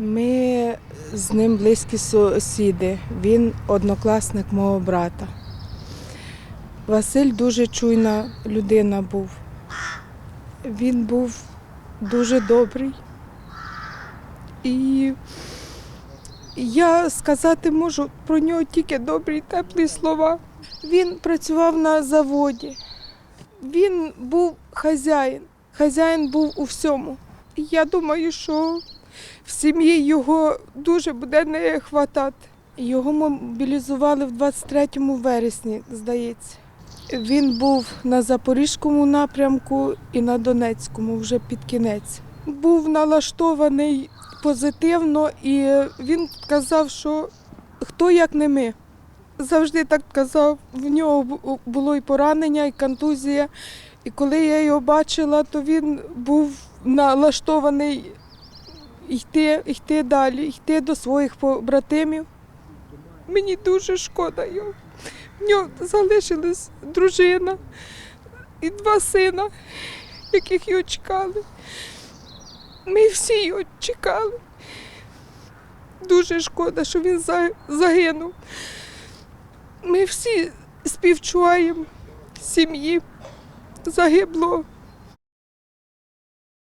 Ми з ним близькі сусіди. Він однокласник мого брата. Василь дуже чуйна людина був. Він був дуже добрий. І я сказати можу про нього тільки добрі, теплі слова. Він працював на заводі. Він був хазяїн. Хазяїн був у всьому. Я думаю, що в сім'ї його дуже буде не хватати. Його мобілізували в 23 вересні, здається. Він був на Запорізькому напрямку і на Донецькому вже під кінець. Був налаштований позитивно, і він казав, що хто як не ми. Завжди так казав. В нього було і поранення, і контузія. І коли я його бачила, то він був налаштований йти, йти далі, йти до своїх побратимів. Мені дуже шкода його. В нього залишилась дружина і два сина, яких його чекали. Ми всі його чекали. Дуже шкода, що він загинув. Ми всі співчуваємо сім'ї загиблого.